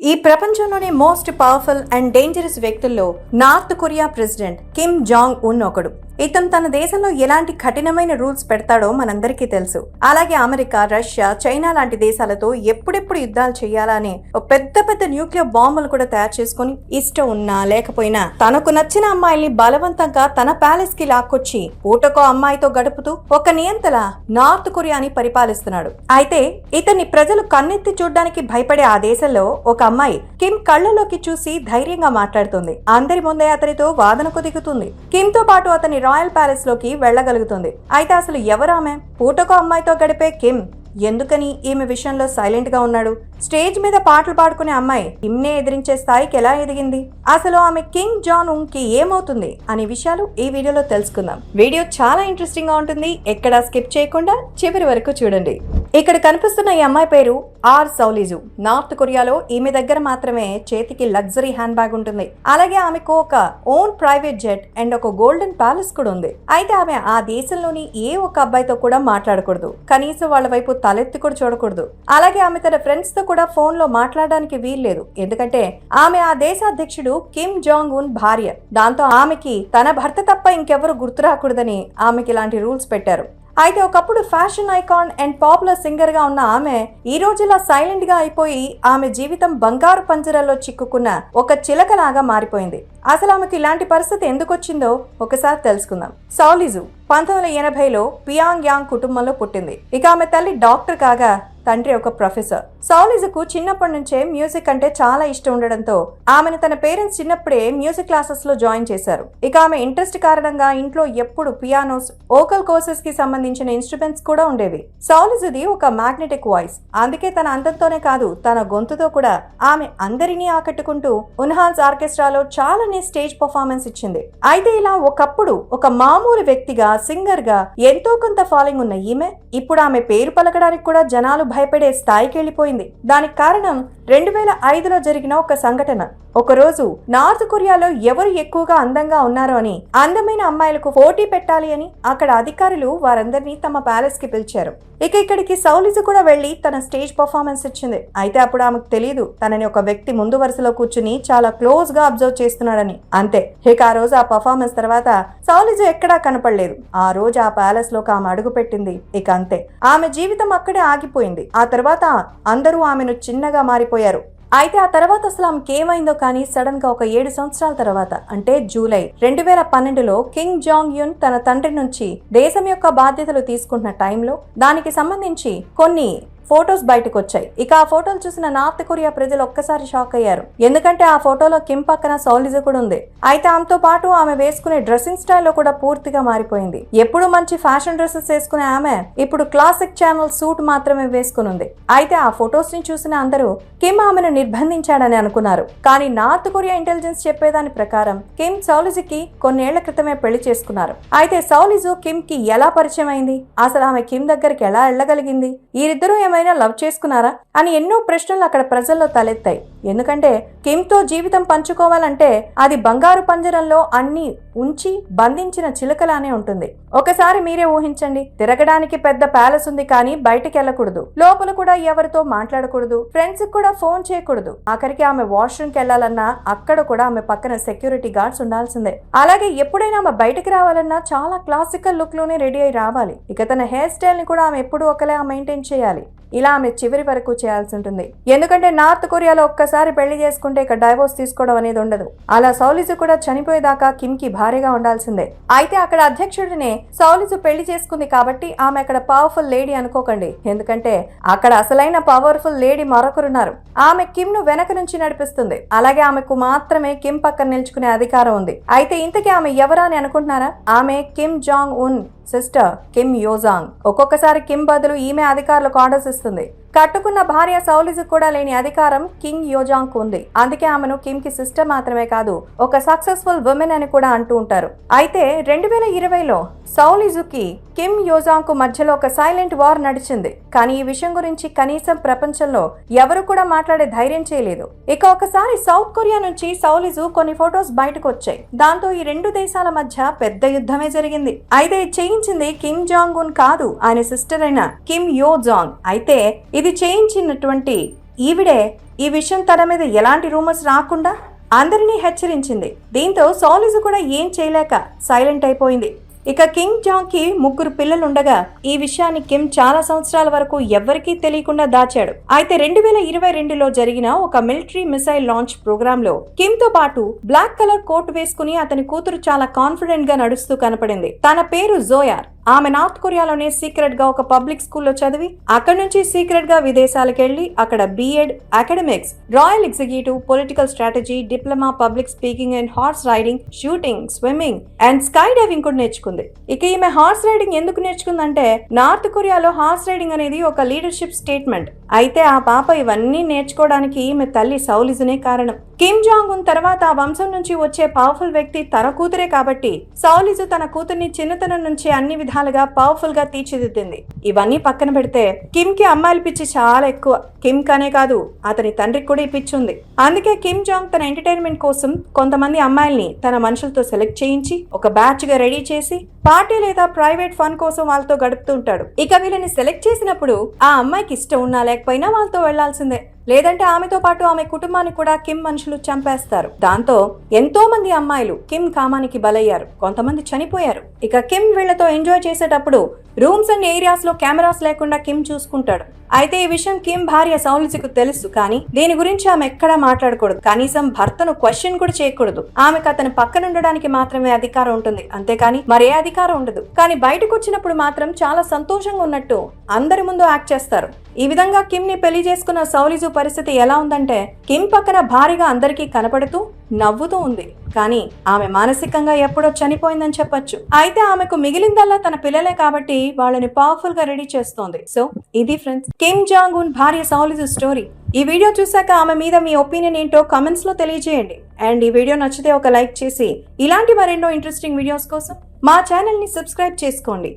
ఈ ప్రపంచంలోనే most powerful and dangerous వ్యక్తుల్లో north Korea president Kim Jong Un ఒకడు. ఇతను తన దేశంలో ఎలాంటి కఠినమైన రూల్స్ పెడతాడో మనందరికీ తెలుసు. అలాగే అమెరికా రష్యా చైనా లాంటి దేశాలతో ఎప్పుడెప్పుడు యుద్ధాలు చేయాలని ఒక పెద్ద పెద్ద న్యూక్లియర్ బాంబులు కూడా తయారు చేసుకుని ఇష్టం ఉన్నా లేకపోయినా తనకు నచ్చిన అమ్మాయిల్ని బలవంతంగా తన ప్యాలెస్కి లాక్కొచ్చి పూటకో అమ్మాయితో గడుపుతూ ఒక నియంతల నార్త్ కొరియాని పరిపాలిస్తున్నాడు. అయితే ఇతన్ని ప్రజలు కన్నెత్తి చూడడానికి భయపడే ఆ దేశంలో ఒక అమ్మాయి కిమ్ కళ్ళలోకి చూసి ధైర్యంగా మాట్లాడుతుంది. అందరి ముందే అతనితో వాదనకు దిగుతుంది. కిమ్తో పాటు అతని రాయల్ ప్యాలెస్లోకి వెళ్ళగలుగుతుంది. అయితే అసలు ఎవరామె? పూటకో అమ్మాయితో గడిపే కిమ్ ఎందుకని ఈమె విషయంలో సైలెంట్గా ఉన్నాడు? స్టేజ్ మీద పాటలు పాడుకునే అమ్మాయి కిమ్నే ఎదిరించే స్థాయికి ఎలా ఎదిగింది? అసలు ఆమె కింగ్ జాన్కి ఏమవుతుంది? అనే విషయాలు ఈ వీడియోలో తెలుసుకుందాం. వీడియో చాలా ఇంట్రెస్టింగ్గా ఉంటుంది. ఎక్కడా స్కిప్ చేయకుండా చివరి వరకు చూడండి. ఇక్కడ కనిపిస్తున్న ఈ అమ్మాయి పేరు ఆర్ సౌలిజు. నార్త్ కొరియాలో ఈమె దగ్గర మాత్రమే చేతికి లగ్జరీ హ్యాండ్ బ్యాగ్ ఉంటుంది. అలాగే ఆమెకు ఒక ఓన్ ప్రైవేట్ జెట్ అండ్ ఒక గోల్డెన్ ప్యాలెస్ కూడా ఉంది. అయితే ఆమె ఆ దేశంలోని ఏ ఒక అబ్బాయితో కూడా మాట్లాడకూడదు. కనీసం వాళ్ళ వైపు తలెత్తి కూడా చూడకూడదు. అలాగే ఆమె తన ఫ్రెండ్స్తో కూడా ఫోన్లో మాట్లాడడానికి వీల్లేదు. ఎందుకంటే ఆమె ఆ దేశ అధ్యక్షుడు కిమ్ జాంగ్ ఉన్ భార్య. దాంతో ఆమెకి తన భర్త తప్ప ఇంకెవరు గుర్తు రాకూడదని ఆమెకి ఇలాంటి రూల్స్ పెట్టారు. అయితే ఒకప్పుడు ఫ్యాషన్ ఐకాన్ అండ్ పాపులర్ సింగర్గా ఉన్న ఆమె ఈ రోజులా సైలెంట్గా సైలెంట్గా అయిపోయి ఆమె జీవితం బంగారు పంజరాల్లో చిక్కుకున్న ఒక చిలకలాగా మారిపోయింది. అసలు ఆమెకు ఇలాంటి పరిస్థితి ఎందుకు వచ్చిందో ఒకసారి తెలుసుకుందాం. సౌలిజు పంతొమ్మిది వందల ఎనభైలో పియాంగ్ యాంగ్ కుటుంబంలో పుట్టింది. ఇక ఆమె తల్లి డాక్టర్ కాగా తండ్రి ఒక ప్రొఫెసర్. సౌలిజుకు చిన్నప్పటి నుంచే మ్యూజిక్ అంటే చాలా ఇష్టం ఉండడంతో ఆమెను తన పేరెంట్స్ చిన్నప్పుడే మ్యూజిక్ క్లాసెస్లో జాయిన్ చేశారు. ఇక ఆమె ఇంట్రెస్ట్ కారణంగా ఇంట్లో ఎప్పుడు పియానోస్ ఓకల్ కోర్సెస్కి సంబంధించిన ఇన్స్ట్రుమెంట్స్ కూడా ఉండేవి. సౌలిజుది ఒక మ్యాగ్నెటిక్ వాయిస్. అందుకే తన అందంతోనే కాదు తన గొంతుతో కూడా ఆమె అందరినీ ఆకట్టుకుంటూ ఉన్హాన్స్ ఆర్కెస్ట్రాలో చాలానే స్టేజ్ పర్ఫార్మెన్స్ ఇచ్చింది. అయితే ఇలా ఒకప్పుడు ఒక మామూలు వ్యక్తిగా సింగర్గా ఎంతో కొంత ఫాలోయింగ్ ఉన్న ఈమె ఇప్పుడు ఆమె పేరు పలకడానికి కూడా జనాలు భయపడే స్థాయికి వెళ్ళిపోయింది. దానికి కారణం రెండు వేల ఐదులో జరిగిన ఒక సంఘటన. ఒకరోజు నార్త్ కొరియాలో ఎవరు ఎక్కువగా అందంగా ఉన్నారో అని అందమైన అమ్మాయిలకు పోటీ పెట్టాలి అని అక్కడ అధికారులు వారందరినీ తమ ప్యాలెస్కి పిలిచారు. ఇక ఇక్కడికి సౌలిజు కూడా వెళ్ళి తన స్టేజ్ పర్ఫార్మెన్స్ ఇచ్చింది. అయితే అప్పుడు ఆమెకు తెలియదు తనని ఒక వ్యక్తి ముందు వరుసలో కూర్చుని చాలా క్లోజ్గా అబ్జర్వ్ చేస్తున్నాడని. అంతే ఇక ఆ రోజు ఆ పర్ఫార్మెన్స్ తర్వాత సౌలిజు ఎక్కడా కనపడలేదు. ఆ రోజు ఆ ప్యాలెస్లోకి ఆమె అడుగు పెట్టింది. ఇక అంతే ఆమె జీవితం అక్కడే ఆగిపోయింది. ఆ తర్వాత అందరూ ఆమెను చిన్నగా మారిపోయారు. అయితే ఆ తర్వాత అసలు ఆమెకి ఏమైందో కానీ సడన్గా ఒక ఏడు సంవత్సరాల తర్వాత అంటే జూలై రెండు వేల పన్నెండులో కింగ్ జాంగ్ యున్ తన తండ్రి నుంచి దేశం యొక్క బాధ్యతలు తీసుకుంటున్న టైంలో దానికి సంబంధించి కొన్ని ఫొటోస్ బయటకు వచ్చాయి ఇక ఆ ఫోటోలు చూసిన నార్త్ కొరియా ప్రజలు ఒక్కసారి షాక్ అయ్యారు. ఎందుకంటే ఆ ఫోటోలో కిమ్ పక్కన సౌలిజ కూడా ఉంది. అయితే ఆమెతో పాటు ఆమె వేసుకునే డ్రెస్సింగ్ స్టైల్లో కూడా పూర్తిగా మారిపోయింది. ఎప్పుడు మంచి ఫ్యాషన్ డ్రెస్సెస్ వేసుకునే ఆమె ఇప్పుడు క్లాసిక్ ఛానల్ సూట్ మాత్రమే వేసుకుని ఉంది అయితే ఆ ఫొటోస్ని చూసిన అందరూ కిమ్ ఆమెను నిర్బంధించాడని అనుకున్నారు. కానీ నార్త్ కొరియా ఇంటెలిజెన్స్ చెప్పేదాని ప్రకారం కిమ్ సౌలిజుకి కొన్నేళ్ళ క్రితమే పెళ్ళి చేసుకున్నారు. అయితే సౌలిజు కిమ్కి ఎలా పరిచయం అయింది అసలు ఆమె కిమ్ దగ్గరికి ఎలా వెళ్ళగలిగింది? వీరిద్దరూ ఏమైనా లవ్ చేసుకున్నారా అని ఎన్నో ప్రశ్నలు అక్కడ ప్రజల్లో తలెత్తాయి. ఎందుకంటే కిమ్తో జీవితం పంచుకోవాలంటే అది బంగారు పంజరంలో అన్ని ఉంచి బంధించిన చిలుకలానే ఉంటుంది. ఒకసారి మీరే ఊహించండి తిరగడానికి పెద్ద ప్యాలెస్ ఉంది కానీ బయటికి వెళ్ళకూడదు. లోపల కూడా ఎవరితో మాట్లాడకూడదు ఫ్రెండ్స్ కూడా ఫోన్ చేయకూడదు. ఆఖరికి ఆమె వాష్రూమ్కి వెళ్ళాలన్నా అక్కడ కూడా ఆమె పక్కన సెక్యూరిటీ గార్డ్స్ ఉండాల్సిందే. అలాగే ఎప్పుడైనా ఆమె బయటికి రావాలన్నా చాలా క్లాసికల్ లుక్లోనే రెడీ అయి రావాలి. ఇక తన హెయిర్ స్టైల్ని కూడా ఆమె ఎప్పుడు ఒకలా మెయింటైన్ చేయాలి. ఇలా ఆమె చివరి వరకు చేయాల్సి ఉంటుంది. ఎందుకంటే నార్త్ కొరియాలో ఒక్కసారి పెళ్ళి చేసుకుంటే ఇక డైవోర్స్ తీసుకోవడం అనేది ఉండదు. అలా సౌలిజు కూడా చనిపోయేదాకా కిమ్కి భారీగా ఉండాల్సిందే. అయితే అక్కడ అధ్యక్షుడినే సౌలిజు పెళ్ళి చేసుకుంది కాబట్టి ఆమె అక్కడ పవర్ఫుల్ లేడీ అనుకోకండి. ఎందుకంటే అక్కడ అసలైన పవర్ఫుల్ లేడీ మరొకరున్నారు. ఆమె కిమ్ను వెనక నుంచి నడిపిస్తుంది. అలాగే ఆమెకు మాత్రమే కిమ్ పక్కన నిల్చుకునే అధికారం ఉంది. అయితే ఇంతకీ ఆమె ఎవరా అని అనుకుంటున్నారా? ఆమె Kim Jong Un sister Kim Yo Jong. ఒక్కొక్కసారి కిమ్ బదులు ఈమె అధికారులకు ఆర్డర్స్ ఇస్తుంది. కట్టుకున్న భార్య సౌలిజు కూడా లేని అధికారం కింగ్ యోజాంగ్ ఉంది. అందుకే ఆమెను కిమ్కి సిస్టర్ మాత్రమే కాదు ఒక సక్సెస్ఫుల్ ఉమెన్ అని కూడా అంటూ ఉంటారు. అయితే రెండు వేల ఇరవైలో సౌలిజుకి కిమ్ యోజాంగ్కు మధ్యలో ఒక సైలెంట్ వార్ నడిచింది. కానీ ఈ విషయం గురించి కనీసం ప్రపంచంలో ఎవరు కూడా మాట్లాడే ధైర్యం చేయలేదు. ఇక ఒకసారి సౌత్ కొరియా నుంచి సౌలిజు కొన్ని ఫొటోస్ బయటకు వచ్చాయి. దాంతో ఈ రెండు దేశాల మధ్య పెద్ద యుద్ధమే జరిగింది. అయితే చేయించింది కిమ్ జాంగ్ ఉన్ కాదు ఆయన సిస్టర్ అయిన కిమ్ యో జాంగ్ అయితే ఇది చేయించినటువంటి ఈవిడే ఈ విషయం తన మీద ఎలాంటి రూమర్స్ రాకుండా అందరినీ హెచ్చరించింది. దీంతో సాలిజ్ కూడా ఏం చేయలేక సైలెంట్ అయిపోయింది. ఇక కింగ్ జాంగ్కి ముగ్గురు పిల్లలుండగా ఈ విషయాన్ని కిమ్ చాలా సంవత్సరాల వరకు ఎవ్వరికీ తెలియకుండా దాచాడు. అయితే రెండు వేల ఇరవై రెండులో జరిగిన ఒక మిలిటరీ మిసైల్ లాంచ్ ప్రోగ్రామ్లో కిమ్తో పాటు బ్లాక్ కలర్ కోట్ వేసుకుని అతని కూతురు చాలా కాన్ఫిడెంట్గా నడుస్తూ కనపడింది. తన పేరు జోయార్. ఆమె నార్త్ కొరియాలోనే సీక్రెట్గా ఒక పబ్లిక్ స్కూల్లో చదివి అక్కడి నుంచి సీక్రెట్గా విదేశాలకు వెళ్ళి అక్కడ B Ed academics royal executive political strategy diploma public speaking and horse riding shooting swimming and sky diving కూడా నేర్చుకుంది. ఇక ఈమె హార్స్ రైడింగ్ ఎందుకు నేర్చుకుందంటే నార్త్ కొరియాలో హార్స్ రైడింగ్ అనేది ఒక లీడర్షిప్ స్టేట్మెంట్. అయితే ఆ పాప ఇవన్నీ నేర్చుకోవడానికి ఈమె తల్లి సౌలిజనే కారణం. కిమ్ జాంగ్ ఉన్ తర్వాత వంశం నుంచి వచ్చే పవర్ఫుల్ వ్యక్తి తన కూతురే కాబట్టి సౌలిజు తన కూతుర్ని చిన్నతనం నుంచి అన్ని విధాలుగా పవర్ఫుల్గా తీర్చిదిద్దింది. ఇవన్నీ పక్కన పెడితే కిమ్కి అమ్మాయిల పిచ్చి చాలా ఎక్కువ. కిమ్ కనే కాదు అతని తండ్రికి కూడా ఈ పిచ్చి ఉంది. అందుకే కిమ్ జాంగ్ తన ఎంటర్టైన్మెంట్ కోసం కొంతమంది అమ్మాయిల్ని తన మనుషులతో సెలెక్ట్ చేయించి ఒక బ్యాచ్గా రెడీ చేసి పార్టీ లేదా ప్రైవేట్ ఫన్ కోసం వాళ్ళతో గడుపుతుంటాడు ఇక వీళ్ళని సెలెక్ట్ చేసినప్పుడు ఆ అమ్మాయికి ఇష్టం ఉన్నా లేకపోయినా వాళ్ళతో వెళ్ళాల్సిందే. లేదంటే ఆమెతో పాటు ఆమె కుటుంబాన్ని కూడా కిమ్ మనుషులు చంపేస్తారు. దాంతో ఎంతో మంది అమ్మాయిలు కిమ్ కామానికి బలయ్యారు. కొంతమంది చనిపోయారు. ఇక కిమ్ వీళ్ళతో ఎంజాయ్ చేసేటప్పుడు రూమ్స్ అండ్ ఏరియాస్లో కెమెరాస్ లేకుండా కిమ్ చూసుకుంటాడు. అయితే ఈ విషయం కిమ్ భార్య సౌలిసికు తెలుసు కానీ దీని గురించి ఆమె ఎక్కడా మాట్లాడకూడదు. కనీసం భర్తను క్వశ్చన్ కూడా చేయకూడదు. ఆమెకు అతని పక్కన ఉండడానికి మాత్రమే అధికారం ఉంటుంది. అంతేకాని మరే అధికారం ఉండదు. కానీ బయటకు వచ్చినప్పుడు మాత్రం చాలా సంతోషంగా ఉన్నట్టు అందరి ముందు యాక్ట్ చేస్తారు. ఈ విధంగా కిమ్ని పెళ్ళి చేసుకున్న సౌలిజు పరిస్థితి ఎలా ఉందంటే కిమ్ పక్కన భారీగా అందరికీ కనపడుతూ నవ్వుతూ ఉంది. కానీ ఆమె మానసికంగా ఎప్పుడో చనిపోయిందని చెప్పొచ్చు. అయితే ఆమెకు మిగిలిందల్లా తన పిల్లలే కాబట్టి వాళ్ళని పవర్ఫుల్గా రెడీ చేస్తోంది. సో ఇది ఫ్రెండ్స్ కిమ్ జాంగ్ ఉన్ భార్య సౌలిజు స్టోరీ. ఈ వీడియో చూశాక ఆమె మీద మీ ఒపీనియన్ ఏంటో కమెంట్స్లో తెలియజేయండి. అండ్ ఈ వీడియో నచ్చితే ఒక లైక్ చేసి ఇలాంటి మరెన్నో ఇంట్రెస్టింగ్ వీడియోస్ కోసం మా ఛానల్ని సబ్స్క్రైబ్ చేసుకోండి.